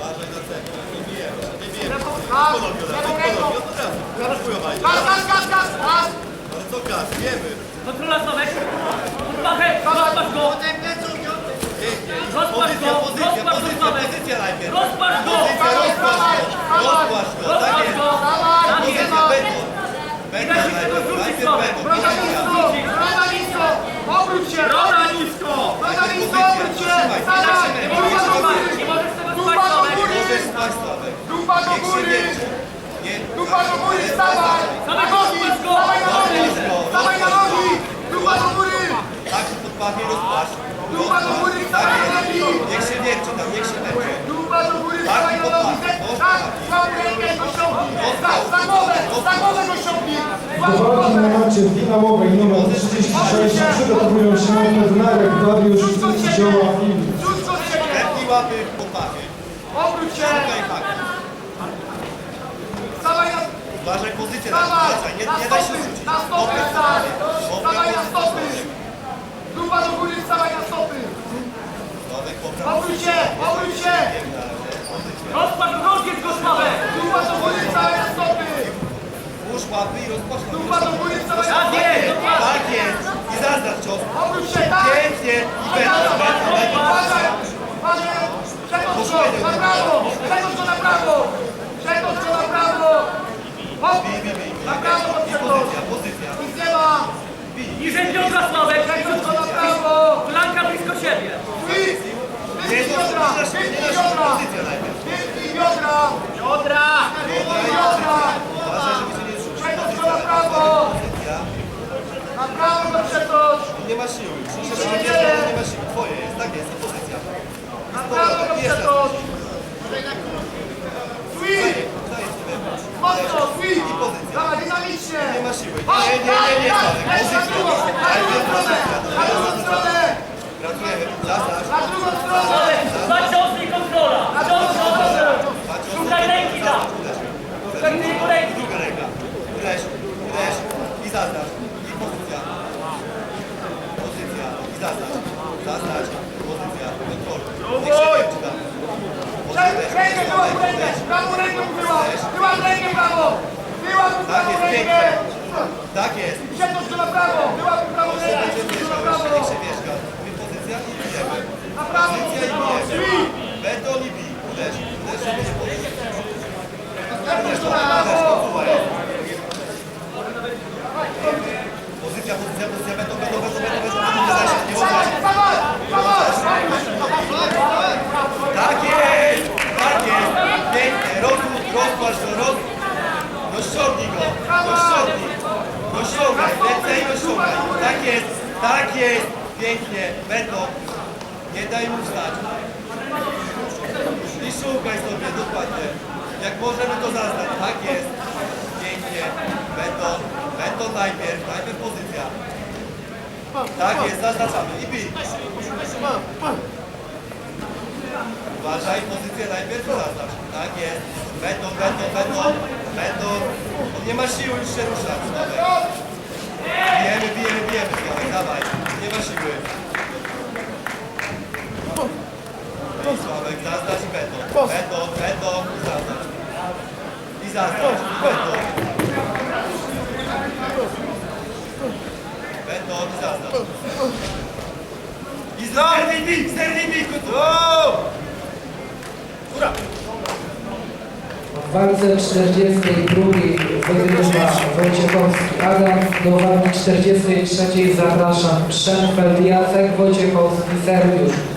Uważaj na cegłę, nie bierz, nie bierz. Tylko do biodra, tylko do biodra. Zaraz pływa, Kontrola Sławek! Pachę! Rozpasz go! Rozpasz go! Rozpasz go Sławek! Rozpasz go! Dawaj, dawaj, dawaj. Rozpasz go! Tak jest! Widać, że tego wrócić Sławek! Broda nisko, broda nisko. Obróć się, Roda nisko! broda nisko, obróć się. Stawaj, Nie możesz dupa do spać! góry. Nie możesz tego Dupa spać do Sławek! góry. Dupa do góry. Dupa do góry, stawaj. Na nogi, stawaj na nogi. Stawaj na nogi. Dupa do góry. Tak, pod pachę rozpasz. Dupa do góry, stawaj na nogi. Niech się wierci tam, niech się wierci. Dupa do góry, stawaj na nogi. Tak, słabą rękę go ściągnij. Tak, za głowę, za głowę go ściągnij. Walki na macie finałowej numer 36 przygotowują się Bednarek, Dariusz Zdzioła Filip. Rzuć go z siebie. Lepnij łapy pod pachę. Obróć się. Szukaj pachę. Stawaj na... Uważaj pozycję na Stawaj. Nie, na nie daj się rzucić. na stopy dobra, Stawaj na stopy. Dupa do góry, stawaj na stopy. Obróć się, obróć się. Rozpasz go! Rozjedź go Sławek! Dupa do góry, stopy. Włóż łapy i rozpocznij. Dupa do góry, stawaj na Tak jest! Tak jest. I zaznacz cios. Obróć się, tak. Pięknie. I będą, będą, będą. Uważaj, uważaj. Przetocz go na prawo. Przetocz go na prawo. Przetocz go na prawo. Hop. Na prawo przetocz. pozycja, pozycja. Nic nie ma. Niżej biodra Sławek! Przetocz go na prawo. Flanka blisko siebie! Wyjdź. Wyjdź jest Wyjdź nie biodra. pozycja najpierw. Wyjdź biodra. Biodra! Wyjdź biodra. Uważaj, żeby się nie zrzucić. Przetocz go na prawo. Na prawo go przetocz. Nie ma siły. Krzyżesz nie dzieje. nie ma siły. Twoje jest. Tak jest. Pozycja. Na prawo. Daję ci wewnątrz. Mocno, swing. Dawaj, dynamicznie. Nie ma siły. Nie, nie, nie, nie. Pozycja. stronę. pozycja. Na drugą stronę. Gratulujemy. Zaznacz. Na drugą stronę. Sławek! Dwa ciosy i kontrola! Cios, cios! Szukaj ręki tam! Techniku ręki! Druga ręka. Uderz, uderz i zaznacz. I pozycja. Pozycja. I zaznacz. Zaznacz. Pozycja. Kontrol. Niech się wierci tam. Rękę, rękę, wyłam rękę. Prawą rękę mu wyłam. Wyłam rękę prawo. Wyłam Tak jest, rękę. pięknie. Tak jest. Przetocz go na prawo. Wyłam mu prawą Jeszcze rękę. będzie Przetocz go na mieszkał, jeszcze prawo. niech się mieszka. My pozycja i bijemy. Na prawo. Pozycja i Swing. bijemy. Beton i bij. Uderz. Uderz, żeby nie podnieść. Przetocz go na Uderz, prawo. kocuła jest. Pozycja, pozycja, pozycja. Beton, beton, beton, beton, beton. Nie uderzaj się, nie Dawaj, uderzaj. dawaj, dawaj. Tak jest! Tak jest! Pięknie! Rozłóż, rozpłasz go, roz... Rozciągnij go! Rozciągnij! Rozciągaj! Więcej rozciągaj! Tak jest! Tak jest! Pięknie! Będą! Nie daj mu wstać! I szukaj sobie dokładnie. Jak możemy to zaznać. Tak jest! Pięknie! Będą! Będą najpierw. Najpierw pozycja. Tak jest, zaznaczamy. I bij. Uważaj, pozycję najpierw zaznacz. Tak jest. Będą, będą, będą, będą. On nie ma siły już się ruszać. Sławek. Bijemy, bijemy, bijemy. Sławek, dawaj. Nie ma siły. I Sławek, zaznacz i będą. Będą, będą i zaznacz. I zaznacz. I będą. Będą i zaznacz. I zerwij bij, zerwij bij, kutu. Walce 42 wygrywa Wojciechowski Adam, do walki 43 zapraszam Szenfeld Jacek, Wojciechowski Sergiusz.